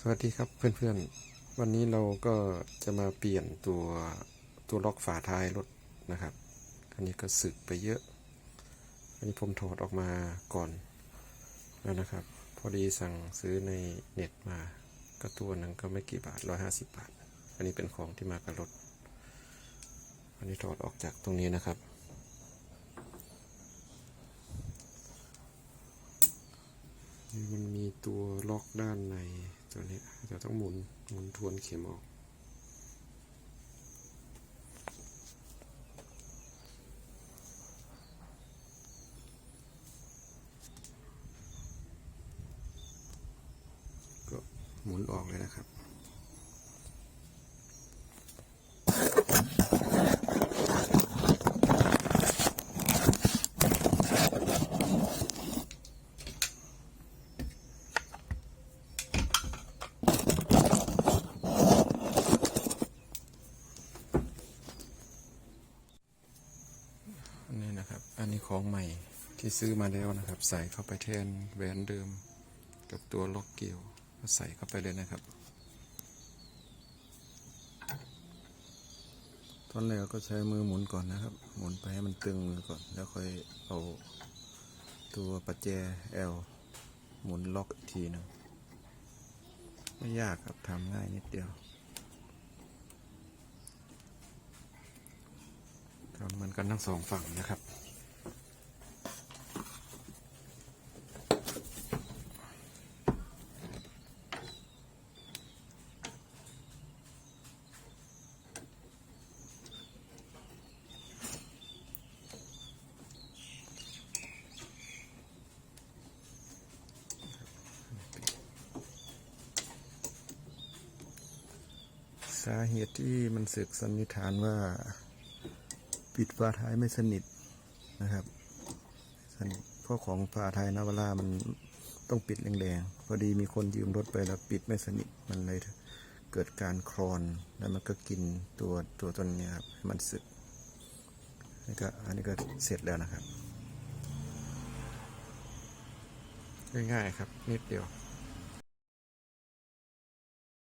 สวัสดีครับเพื่อนๆ วันนี้เราก็จะมาเปลี่ยนตัวตัวล็อกฝาท้ายรถนะครับ อันนี้ก็สึกไปเยอะ อันนี้ผมถอดออกมาก่อนแล้วนะครับ พอดีสั่งซื้อในเน็ตมาก็ตัวหนึงก็ไม่กี่บาทร้อยห้าสิบบาท อันนี้เป็นของที่มากับรถ อันนี้ถอดออกจากตรงนี้นะครับมันมีตัวล็อกด้านใน ตัวนี้จะต้องหมุนหมุนทวนเข็มออก ก็หมุนออกเลยนะครับ นนี้นะครับ อันนี้ของใหม่ที่ซื้อมาแล้วนะครับ ใส่เข้าไปแทนแหวนเดิม กับตัวล็อกเกี่ยวก็ใส่เข้าไปเลยนะครับ ตอนแรกก็ใช้มือหมุนก่อนนะครับ หมุนไปให้มันตึงมือก่อน แล้วค่อยเอาตัวประแจแอลหมุนล็อกอีกทีหนึงไม่ยากครับทำง่ายนิดเดียวทำ เหมือนกันทั้งสองฝั่งนะครับ สาเหตุที่มันสึกสันนิษฐานว่า ปิดฝาท้ายไม่สนิทนะครับสนิทเพราะของฝาท้ายนาวาร่ามันต้องปิดแรงๆ พอดีมีคนยืมรถไปแล้วปิดไม่สนิทมันเลยเกิดการคลอนแล้วมันก็กินตัวตัวต้นนี้ครับให้มันสึกนี่ก็อันนี้ก็เสร็จแล้วนะครับ ง่ายๆครับนิดเดียว